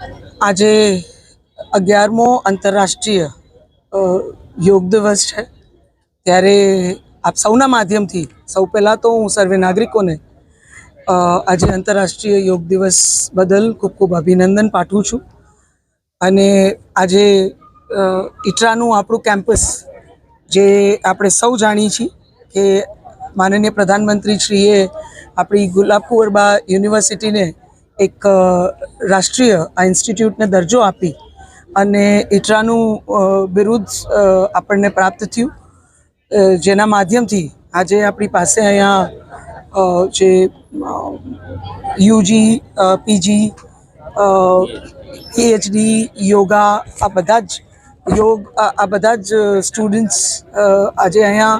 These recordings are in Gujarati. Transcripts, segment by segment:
આજે અગિયારમો આંતરરાષ્ટ્રીય યોગ દિવસ છે. ત્યારે આપ સૌના માધ્યમથી, સૌ પહેલાં તો હું સર્વે નાગરિકોને આજે આંતરરાષ્ટ્રીય યોગ દિવસ બદલ ખૂબ ખૂબ અભિનંદન પાઠવું છું. અને આજે ઇટરાનું આપણું કેમ્પસ, જે આપણે સૌ જાણીએ છીએ કે માનનીય પ્રધાનમંત્રીશ્રીએ આપણી ગુલાબ કુંવરબા યુનિવર્સિટીને એક રાષ્ટ્રીય, આ ઇન્સ્ટિટ્યૂટને દરજ્જો આપી અને ઇટરાનું બિરુદ આપણને પ્રાપ્ત થયું. જેના માધ્યમથી આજે આપણી પાસે અહીંયા જે યુજી પીજી પીએચડી, યોગા, આ બધા જ યોગ, આ બધા જ સ્ટુડન્ટ્સ આજે અહીંયા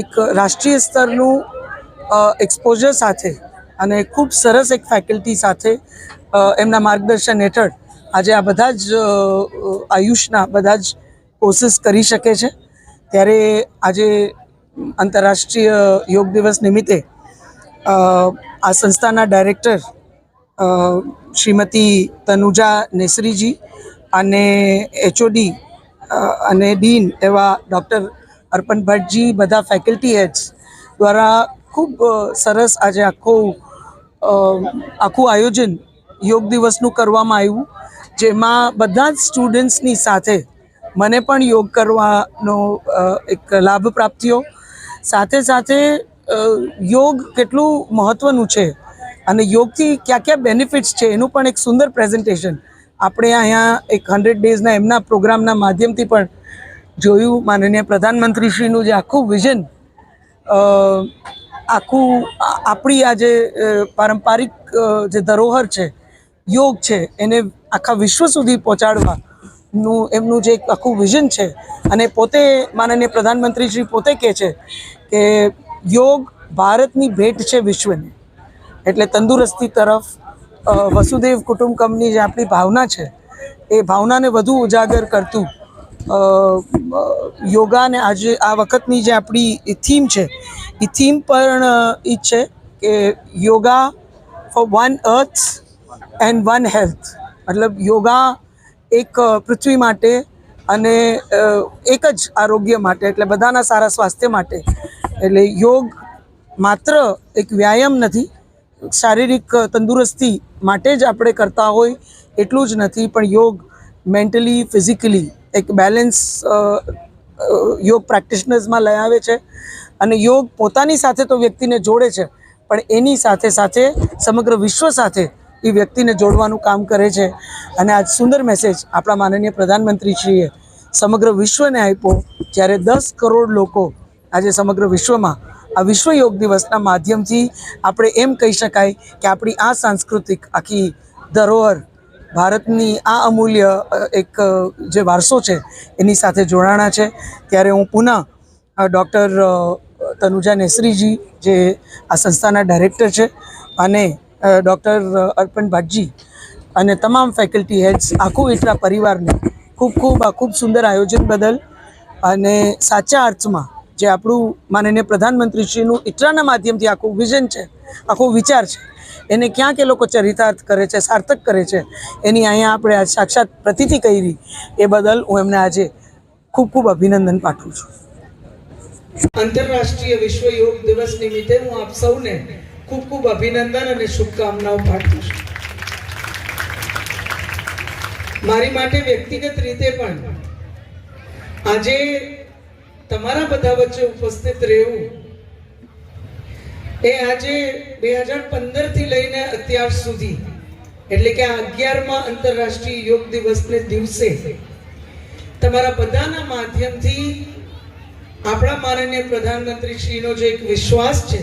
એક રાષ્ટ્રીય સ્તરનું એક્સપોઝર સાથે અને ખૂબ સરસ એક ફેકલ્ટી સાથે એમના માર્ગદર્શન હેઠળ આજે આ બધા જ આયુષના બધા જ કોર્સિસ કરી શકે છે. ત્યારે આજે આંતરરાષ્ટ્રીય યોગ દિવસ નિમિત્તે આ સંસ્થાના ડાયરેક્ટર શ્રીમતી તનુજા નેસરીજી અને એચઓડી અને ડીન એવા ડૉક્ટર અર્પણ ભટ્ટજી બધા ફેકલ્ટી હેડ્સ દ્વારા ખૂબ સરસ આજે આખું આખું આયોજન યોગ દિવસનું કરવામાં આવ્યું, જેમાં બધા જ સ્ટુડન્ટ્સની સાથે મને પણ યોગ કરવાનો એક લાભ પ્રાપ્ત થયો. સાથે સાથે યોગ કેટલું મહત્ત્વનું છે અને યોગથી કયા કયા બેનિફિટ્સ છે એનું પણ એક સુંદર પ્રેઝન્ટેશન આપણે અહીંયા એક હંડ્રેડ ડેઝના એમના પ્રોગ્રામના માધ્યમથી પણ જોયું. માનનીય પ્રધાનમંત્રીશ્રીનું જે આખું વિઝન આખું આપણી આ જે પારંપરિક જે ધરોહર છે, યોગ છે, એને આખા વિશ્વ સુધી પહોંચાડવાનું એમનું જે એક આખું વિઝન છે. અને પોતે માનનીય પ્રધાનમંત્રી શ્રી પોતે કહે છે કે યોગ ભારતની ભેટ છે વિશ્વને. એટલે તંદુરસ્તી તરફ વસુદેવ કુટુંબકમની જે આપણી ભાવના છે, એ ભાવનાને વધુ ઉજાગર કરતું યોગાને આજે આ વખતની જે આપણી થીમ છે એ થીમ પણ એ છે કે yoga for one earth and one health મતલબ યોગા એક પૃથ્વી માટે અને એક જ આરોગ્ય માટે, એટલે બધાના સારા સ્વાસ્થ્ય માટે. એટલે યોગ માત્ર એક વ્યાયામ નથી, શારીરિક તંદુરસ્તી માટે જ આપણે કરતા હોય એટલું જ નથી, પણ યોગ મેન્ટલી, ફિઝિકલી એક બેલેન્સ યોગ પ્રેક્ટિશનર્સમાં લઈ આવે છે અને યોગ પોતાની સાથે તો વ્યક્તિને જોડે છે, પણ એની સાથે સાથે સમગ્ર વિશ્વ સાથે એ વ્યક્તિને જોડવાનું કામ કરે છે. અને આ સુંદર મેસેજ આપણા માનનીય પ્રધાનમંત્રીશ્રીએ સમગ્ર વિશ્વને આપ્યો, જ્યારે દસ કરોડ લોકો આજે સમગ્ર વિશ્વમાં આ વિશ્વ યોગ દિવસના માધ્યમથી આપણે એમ કહી શકાય કે આપણી આ સાંસ્કૃતિક આખી ધરોહર ભારતની આ અમૂલ્ય એક જે વારસો છે, એની સાથે જોડાણા છે. ત્યારે હું પુનઃ ડૉક્ટર તનુજા નેસરીજી, જે આ સંસ્થાના ડાયરેક્ટર છે, અને ડૉક્ટર અર્પણ ભાટજી, અને તમામ ફેકલ્ટી હેડ્સ, આખું એટલા પરિવારને ખૂબ ખૂબ આ ખૂબ સુંદર આયોજન બદલ અને સાચા અર્થમાં જે આપણું માનનીય પ્રધાનમંત્રીશ્રીનું ઇટરાના માધ્યમથી આખું વિઝન છે, આખો વિચાર છે, એને ક્યાંક એ લોકો ચરિતાર્થ કરે છે, સાર્થક કરે છે, એની અહીંયા આપણે સાક્ષાત પ્રતિતિ કરી એ બદલ હું એમને આજે ખૂબ ખૂબ અભિનંદન પાઠવું છું. આંતરરાષ્ટ્રીય વિશ્વ યોગ દિવસ નિમિત્તે હું આપ સૌને ખૂબ ખૂબ અભિનંદન અને શુભકામનાઓ પાઠવું છું. મારી માટે વ્યક્તિગત રીતે પણ આજે તમારા બધા વચ્ચે ઉપસ્થિત રહેવું એ આજે બે હજાર પંદરથી લઈને અત્યાર સુધી, એટલે કે આ અગિયારમાં આંતરરાષ્ટ્રીય યોગ દિવસને દિવસે, તમારા બધાના માધ્યમથી આપણા માનનીય પ્રધાનમંત્રી શ્રીનો જે એક વિશ્વાસ છે